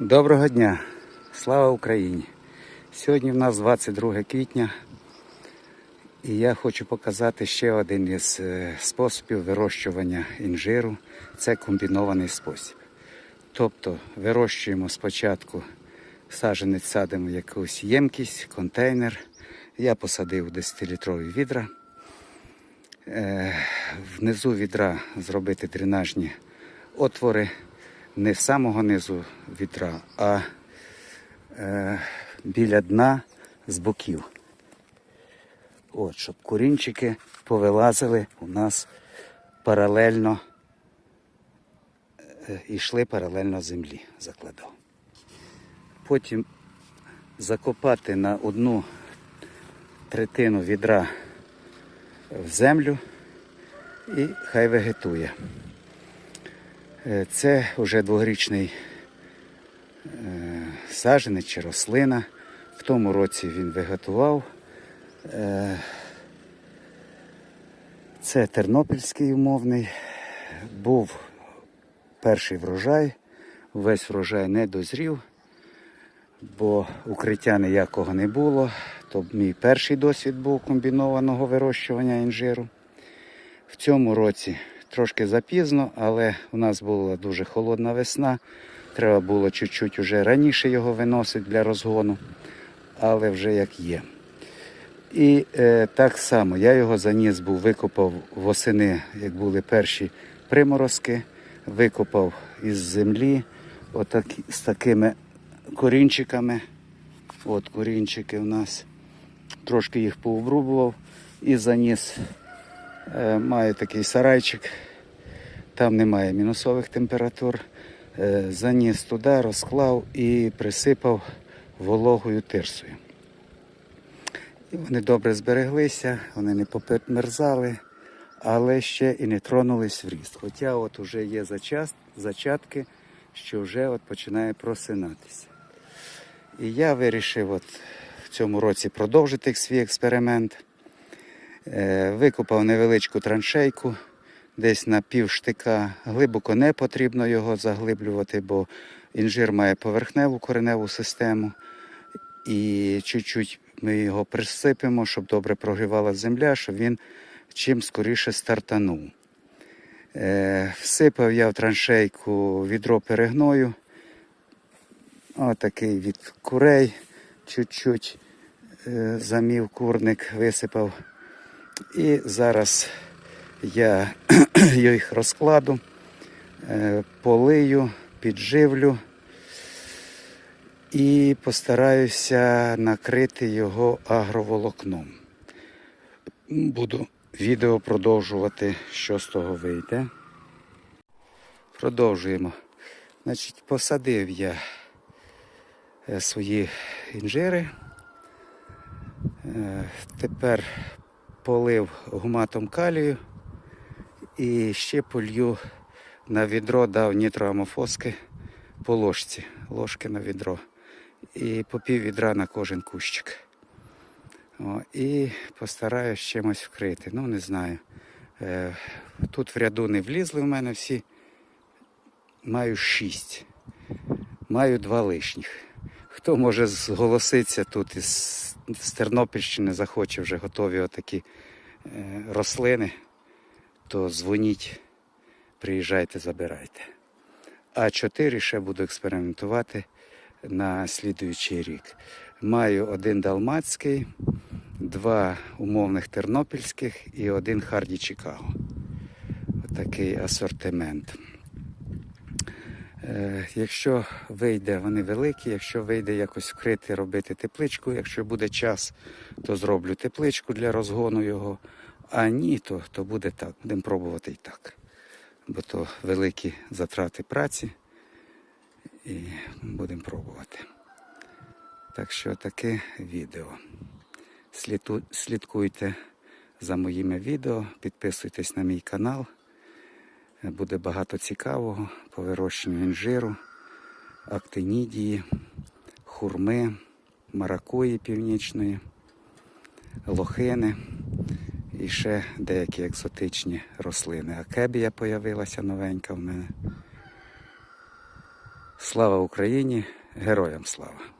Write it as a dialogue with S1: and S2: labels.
S1: Доброго дня! Слава Україні! Сьогодні в нас 22 квітня і я хочу показати ще один із е, способів вирощування інжиру. Це комбінований спосіб. Тобто вирощуємо спочатку саджанець садимо в якусь ємкість, контейнер. Я посадив 10-літрові відра. Е, Внизу відра зробити дренажні отвори не з самого низу відра, а е, біля дна з боків. От, щоб корінчики повилазили у нас паралельно е, йшли паралельно землі, закладав. Потім закопати на одну третину відра в землю і хай вегетує. Е, Це вже дворічний е, саджанець чи рослина. В тому році він виготував. Е, Це тернопільський умовний. Був перший врожай. Весь врожай не дозрів, бо укриття ніякого не було. То мій перший досвід був комбінованого вирощування інжиру. В цьому році трошки запізно, але у нас була дуже холодна весна. Треба було чуть-чуть уже раніше його виносити для розгону, але вже як є. І е, так само я його заніс був, викопав восени, як були перші приморозки, викопав із землі отак, з такими корінчиками. От корінчики у нас. Трошки їх пообрубував і заніс. Е, маю такий сарайчик, там немає мінусових температур. Е, заніс туди, розклав і присипав вологою тирсою. І вони добре збереглися, вони не померзали, але ще і не тронулись в ріст. Хоча от вже є зачас, зачатки, що вже от починає просинатися. І я вирішив от в цьому році продовжити свій експеримент. Е, Викопав невеличку траншейку, десь на пів штика. Глибоко не потрібно його заглиблювати, бо інжир має поверхневу кореневу систему. І чуть-чуть ми його присипемо, щоб добре прогрівала земля, щоб він чим скоріше стартанув. Е, всипав я в траншейку відро перегною. Отакий від курей, чуть-чуть е, замів курник, висипав. І зараз я їх розкладу, е, полию, підживлю і постараюся накрити його агроволокном. Буду відео продовжувати, що з того вийде. Продовжуємо. Значить, посадив я е, свої інжири. Е, Тепер полив гуматом калію і ще полью на відро дав нітроамофоски по ложці, ложки на відро. І по пів відра на кожен кущик. О, і постараюсь чимось вкрити. Ну, не знаю. Е, тут в ряду не влізли в мене всі. Маю шість. Маю два лишніх. Хто може зголоситися тут із з Тернопільщини, захоче вже готові отакі е, рослини, то дзвоніть, приїжджайте, забирайте. А чотири ще буду експериментувати на слідуючий рік. Маю один далмацький, два умовних тернопільських і один Харді Чикаго. Отакий асортимент. Е, Якщо вийде, вони великі, якщо вийде якось вкрити, робити тепличку, якщо буде час, то зроблю тепличку для розгону його. А ні, то, то буде так. Будемо пробувати і так. Бо то великі затрати праці. І будемо пробувати. Так що таке відео. Слідкуйте за моїми відео, підписуйтесь на мій канал. Буде багато цікавого по вирощенню інжиру, актинідії, хурми, маракуї північної, лохини і ще деякі екзотичні рослини. Акебія появилася новенька в мене. Слава Україні! Героям слава!